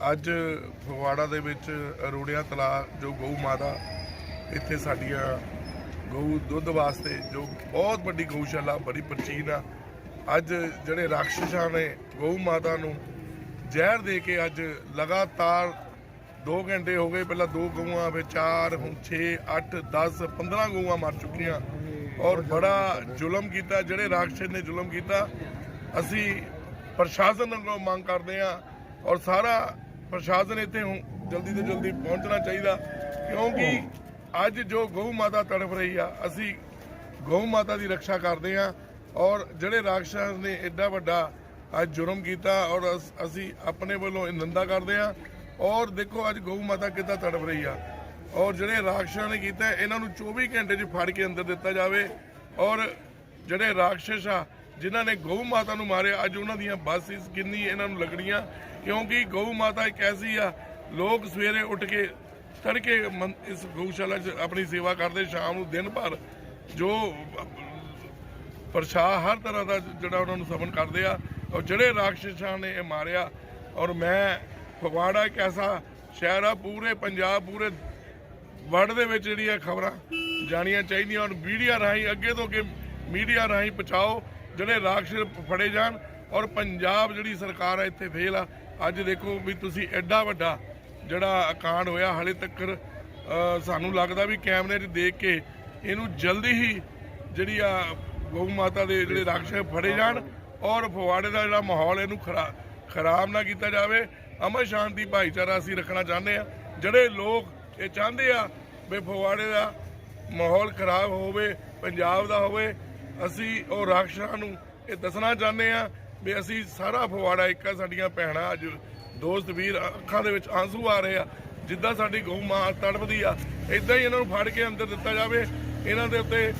ਅੱਜ ਫਗਵਾੜਾ ਦੇ ਵਿੱਚ ਰੋੜਿਆ ਤਲਾ ਜੋ ਗਊ ਮਾਤਾ ਇੱਥੇ ਸਾਡੀਆਂ ਗਊ ਦੁੱਧ ਵਾਸਤੇ ਜੋ ਬਹੁਤ ਵੱਡੀ ਗਊਸ਼ਾਲਾ, ਬੜੀ ਪ੍ਰਾਚੀਨ ਆ। ਅੱਜ ਜਿਹੜੇ ਰਾਖਸ਼ਾਂ ਨੇ ਗਊ ਮਾਤਾ ਨੂੰ ਜ਼ਹਿਰ ਦੇ ਕੇ ਅੱਜ ਲਗਾਤਾਰ 2 ਘੰਟੇ ਹੋ ਗਏ, ਪਹਿਲਾਂ ਦੋ ਗਊਆਂ ਫਿਰ 4 ਹੁਣ 6 8 10 15 ਗਊਆਂ ਮਰ ਚੁੱਕੀਆਂ। ਔਰ ਬੜਾ ਜ਼ੁਲਮ ਕੀਤਾ, ਜਿਹੜੇ ਰਾਖਸ਼ ਨੇ ਜ਼ੁਲਮ ਕੀਤਾ, ਅਸੀਂ ਪ੍ਰਸ਼ਾਸਨ ਨੂੰ ਮੰਗ ਕਰਦੇ ਆ ਔਰ ਸਾਰਾ ਪ੍ਰਸ਼ਾਸਨ ਇੱਥੇ ਹੁਣ ਜਲਦੀ ਤੋਂ ਜਲਦੀ ਪਹੁੰਚਣਾ ਚਾਹੀਦਾ ਕਿਉਂਕਿ ਅੱਜ ਜੋ ਗਊ ਮਾਤਾ ਤੜਫ ਰਹੀ ਆ ਅਸੀਂ ਗਊ ਮਾਤਾ ਦੀ ਰੱਖਿਆ ਕਰਦੇ ਆ ਔਰ ਜਿਹੜੇ ਰਾਖਸ਼ਾਂ ਨੇ ਐਡਾ ਵੱਡਾ ਅੱਜ ਜੁਰਮ ਕੀਤਾ ਔਰ ਅਸ- ਅਸੀਂ ਆਪਣੇ ਵੱਲੋਂ ਇਹ ਨਿੰਦਾ ਕਰਦੇ ਆ ਔਰ ਦੇਖੋ ਅੱਜ ਗਊ ਮਾਤਾ ਕਿੱਦਾਂ ਤੜਫ ਰਹੀ ਆ। ਔਰ ਜਿਹੜੇ ਰਾਖਸ਼ਾਂ ਨੇ ਕੀਤਾ ਇਹਨਾਂ ਨੂੰ 24 ਘੰਟੇ 'ਚ ਫੜ ਕੇ ਅੰਦਰ ਦਿੱਤਾ ਜਾਵੇ ਔਰ ਜਿਹੜੇ ਰਾਖਸ਼ ਆ ਜਿਨ੍ਹਾਂ ਨੇ ਗਊ ਮਾਤਾ ਨੂੰ ਮਾਰਿਆ, ਅੱਜ ਉਹਨਾਂ ਦੀਆਂ ਬਾਸਿਸ ਕਿੰਨੀ ਇਹਨਾਂ ਨੂੰ ਲੱਗਣੀਆਂ, ਕਿਉਂਕਿ ਗਊ ਮਾਤਾ ਇੱਕ ਐਸੀ ਆ, ਲੋਕ ਸਵੇਰੇ ਉੱਠ ਕੇ ਤੜਕੇ ਇਸ ਗਊਸ਼ਾਲਾ 'ਚ ਆਪਣੀ ਸੇਵਾ ਕਰਦੇ, ਸ਼ਾਮ ਨੂੰ ਦਿਨ ਭਰ ਜੋ ਪ੍ਰਸ਼ਾ ਹਰ ਤਰ੍ਹਾਂ ਦਾ ਜਿਹੜਾ ਉਹਨਾਂ ਨੂੰ ਸਵਨ ਕਰਦੇ ਆ, ਔਰ ਜਿਹੜੇ ਰਾਖਸ਼ਾਂ ਨੇ ਇਹ ਮਾਰਿਆ, ਔਰ ਮੈਂ ਫਗਵਾੜਾ ਇੱਕ ਐਸਾ ਸ਼ਹਿਰ ਆ, ਪੂਰੇ ਪੰਜਾਬ, ਪੂਰੇ ਵਰਲਡ ਦੇ ਵਿੱਚ ਜਿਹੜੀਆਂ ਖਬਰਾਂ ਜਾਣੀਆਂ ਚਾਹੀਦੀਆਂ, ਔਰ ਮੀਡੀਆ ਰਾਹੀਂ ਅੱਗੇ ਤੋਂ ਅੱਗੇ ਮੀਡੀਆ ਰਾਹੀਂ ਪਹੁੰਚਾਓ ਜਿਹੜੇ ਰਾਖਸ਼ ਫੜੇ ਜਾਣ ਔਰ ਪੰਜਾਬ ਜਿਹੜੀ ਸਰਕਾਰ ਆ, ਇੱਥੇ ਫੇਲ ਆ। ਅੱਜ ਦੇਖੋ ਵੀ ਤੁਸੀਂ ਐਡਾ ਵੱਡਾ ਜਿਹੜਾ ਕਾਂਡ ਹੋਇਆ, ਹਾਲੇ ਤੱਕ ਸਾਨੂੰ ਲੱਗਦਾ ਵੀ ਕੈਮਰੇ 'ਚ ਦੇਖ ਕੇ ਇਹਨੂੰ ਜਲਦੀ ਹੀ ਜਿਹੜੀ ਆ ਗਊ ਮਾਤਾ ਦੇ ਜਿਹੜੇ ਰਾਖਸ਼ ਫੜੇ ਜਾਣ ਔਰ ਫਵਾੜੇ ਦਾ ਜਿਹੜਾ ਮਾਹੌਲ ਇਹਨੂੰ ਖਰਾ, ਖਰਾਬ ਨਾ ਕੀਤਾ ਜਾਵੇ। ਅਮਨ ਸ਼ਾਂਤੀ ਭਾਈਚਾਰਾ ਅਸੀਂ ਰੱਖਣਾ ਚਾਹੁੰਦੇ ਆ। ਜਿਹੜੇ ਲੋਕ ਇਹ ਚਾਹੁੰਦੇ ਆ ਵੀ ਫਵਾੜੇ ਦਾ ਮਾਹੌਲ ਖਰਾਬ ਹੋਵੇ, ਪੰਜਾਬ ਦਾ ਹੋਵੇ ਅਸੀਂ ਉਹ ਰਾਖਸ਼ਾਂ ਨੂੰ ਇਹ ਦੱਸਣਾ ਚਾਹੁੰਦੇ ਆ ਵੀ ਅਸੀਂ ਸਾਰਾ ਫਵਾੜਾ ਇੱਕ ਸਾਡੀਆਂ ਭੈਣਾਂ ਅੱਜ ਦੋਸਤ ਵੀਰ ਅੱਖਾਂ ਦੇ ਵਿੱਚ ਆਂਸੂ ਆ ਰਹੇ ਆ, ਜਿੱਦਾਂ ਸਾਡੀ ਗਊ ਮਾਂ ਤੜਪਦੀ ਆ ਇਦਾਂ ਹੀ ਇਹਨਾਂ ਨੂੰ ਫੜ ਕੇ ਅੰਦਰ ਦਿੱਤਾ ਜਾਵੇ, ਇਹਨਾਂ ਦੇ ਉੱਤੇ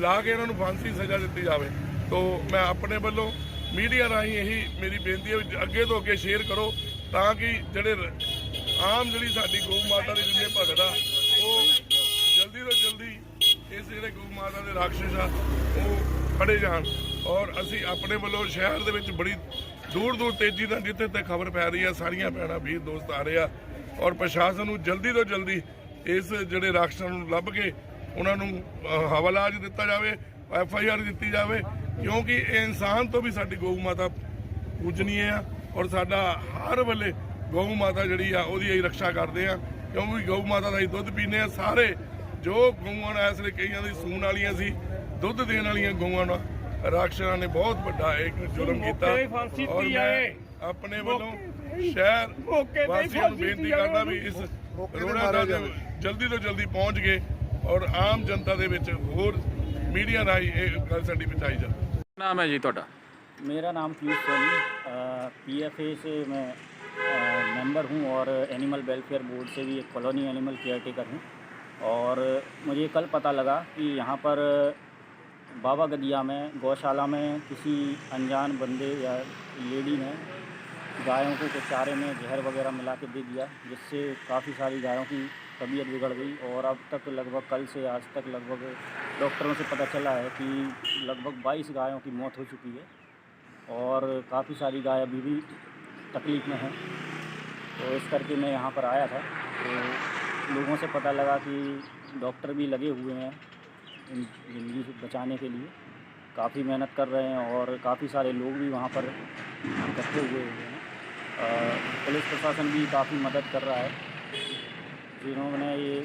ਲਾ ਕੇ ਇਹਨਾਂ ਨੂੰ ਫਾਂਸੀ ਸਜ਼ਾ ਦਿੱਤੀ ਜਾਵੇ। ਤੋਂ ਮੈਂ ਆਪਣੇ ਵੱਲੋਂ ਮੀਡੀਆ ਰਾਹੀਂ ਇਹੀ ਮੇਰੀ ਬੇਨਤੀ ਹੈ ਵੀ ਅੱਗੇ ਤੋਂ ਅੱਗੇ ਸ਼ੇਅਰ ਕਰੋ, ਤਾਂ ਕਿ ਜਿਹੜੇ ਆਮ ਜਿਹੜੀ ਸਾਡੀ ਗਊ ਮਾਤਾ ਦੀ ਜਿੰਨੇ ਭਗਤ ਆ, ਉਹ ਇਸ ਗਊ ਮਾਤਾ ਦੇ ਰਾਖਸ਼ ਆ ਉਹ ਖੜੇ ਜਾਣ। ਔਰ ਅਸੀਂ ਆਪਣੇ ਵੱਲੋਂ ਸ਼ਹਿਰ ਦੇ ਵਿੱਚ ਬੜੀ ਦੂਰ ਦੂਰ ਤੇਜ਼ੀ ਨਾਲ ਜਿੱਥੇ ਤੱਕ ਖਬਰ ਪੈ ਰਹੀ ਆ ਸਾਰੀਆਂ ਭੈਣਾਂ ਵੀਰ ਦੋਸਤ ਆ ਰਹੇ ਆ। ਔਰ ਪ੍ਰਸ਼ਾਸਨ ਨੂੰ ਜਲਦੀ ਤੋਂ ਜਲਦੀ ਇਸ ਜਿਹੜੇ ਰਾਖਸ਼ਾਂ ਨੂੰ ਲੱਭ ਕੇ ਉਹਨਾਂ ਨੂੰ ਅਹ, ਹਵਾਲਾ ਦਿੱਤਾ ਜਾਵੇ ਐਫ ਆਈ ਆਰ ਦਿੱਤੀ ਜਾਵੇ ਕਿਉਂਕਿ ਇਹ ਇਨਸਾਨ ਤੋਂ ਵੀ ਸਾਡੀ ਗਊ ਮਾਤਾ ਪੂਜਨੀਏ ਆ। ਔਰ ਸਾਡਾ ਹਰ ਵੇਲੇ ਗਊ ਮਾਤਾ ਜਿਹੜੀ ਆ ਉਹਦੀ ਅਸੀਂ ਰੱਖਿਆ ਕਰਦੇ ਆ ਕਿਉਂਕਿ ਗਊ ਮਾਤਾ ਦਾ ਹੀ ਦੁੱਧ ਪੀਨੇ ਆ ਸਾਰੇ ਜੋ ਗਊਆਂ ਨੇ ਇਸ ਲਈ ਕਈਆਂ ਦੀ ਸੂਣ ਵਾਲੀਆਂ ਸੀ ਦੁੱਧ ਦੇਣ ਵਾਲੀਆਂ ਗਊਆਂ ਨੂੰ ਰਾਖਸ਼ਾਂ ਨੇ ਬਹੁਤ ਵੱਡਾ ਇੱਕ ਜੁਰਮ ਕੀਤਾ ਮੌਕੇ ਤੇ ਫਾਂਸੀ ਔਰ ਦਿੱਤੀ ਮੈਂ ਜਾਏ। ਆਪਣੇ ਵੱਲੋਂ ਸ਼ਹਿਰ ਮੌਕੇ ਤੇ ਵਾਸੀਆਂ ਨੂੰ ਫਾਂਸੀ ਬੇਨਤੀ ਦਿੱਤੀ ਕਰਦਾ ਜਾਵੇ ਵੀ ਇਸ ਮੌਕੇ ਤੇ ਰੋੜਾ ਮਾਰਿਆ ਦਾ ਜਾਵੇ। ਜਲਦੀ ਤੋਂ ਜਲਦੀ ਪਹੁੰਚ ਗਏ ਔਰ ਆਮ ਜਨਤਾ ਦੇ ਵਿੱਚ ਹੋਰ ਮੀਡੀਆ ਰਾਹੀਂ ਇਹ ਗੱਲ ਸਾਡੀ ਪਹੁੰਚਾਈ ਜਾਵੇ ਨਾਮ ਹੈ ਜੀ ਤੁਹਾਡਾ मेरा नाम पीयूष सोनी पीएफए से मैं अ, मेंबर हूं और एनिमल वेलफेयर बोर्ड से भी एक कॉलोनी एनिमल केयर टेकर हूं और मुझे कल पता लगा कि यहाँ पर बाबा गदिया में, गौशाला में किसी अनजान बंदे या लेडी ने गायों को कुछ चारे में जहर वगैरह मिला के दे दिया, जिससे काफ़ी सारी गायों की तबीयत बिगड़ गई। और अब तक लगभग कल से आज तक लगभग डॉक्टरों से पता चला है कि लगभग 22 गायों की मौत हो चुकी है और काफ़ी सारी गाय अभी भी तकलीफ़ में हैं। तो इस करके मैं यहाँ पर आया था। तो लोगों से पता लगा कि डॉक्टर भी लगे हुए हैं इन ज़िंदगी बचाने के लिए। काफ़ी मेहनत कर रहे हैं और काफ़ी सारे लोग भी वहाँ पर इकट्ठे हुए हुए हैं। पुलिस प्रशासन भी काफ़ी मदद कर रहा है। जिन्होंने ये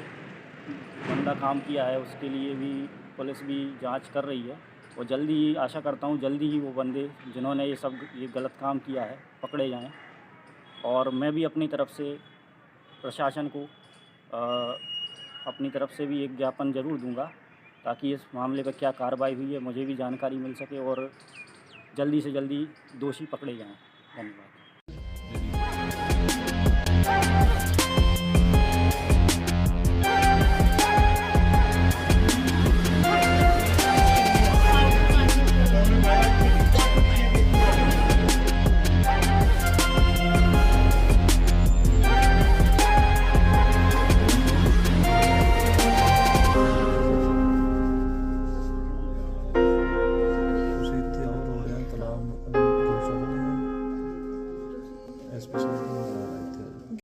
गंदा काम किया है, उसके लिए भी पुलिस भी जाँच कर रही है। और जल्दी ही, आशा करता हूँ जल्दी ही वो बंदे जिन्होंने ये सब, ये गलत काम किया है, पकड़े जाएँ। और मैं भी अपनी तरफ़ से प्रशासन को अपनी तरफ़ से भी एक ज्ञापन ज़रूर दूँगा, ताकि इस मामले पर क्या कार्रवाई हुई है, मुझे भी जानकारी मिल सके और जल्दी से जल्दी दोषी पकड़े जाएँ। धन्यवाद।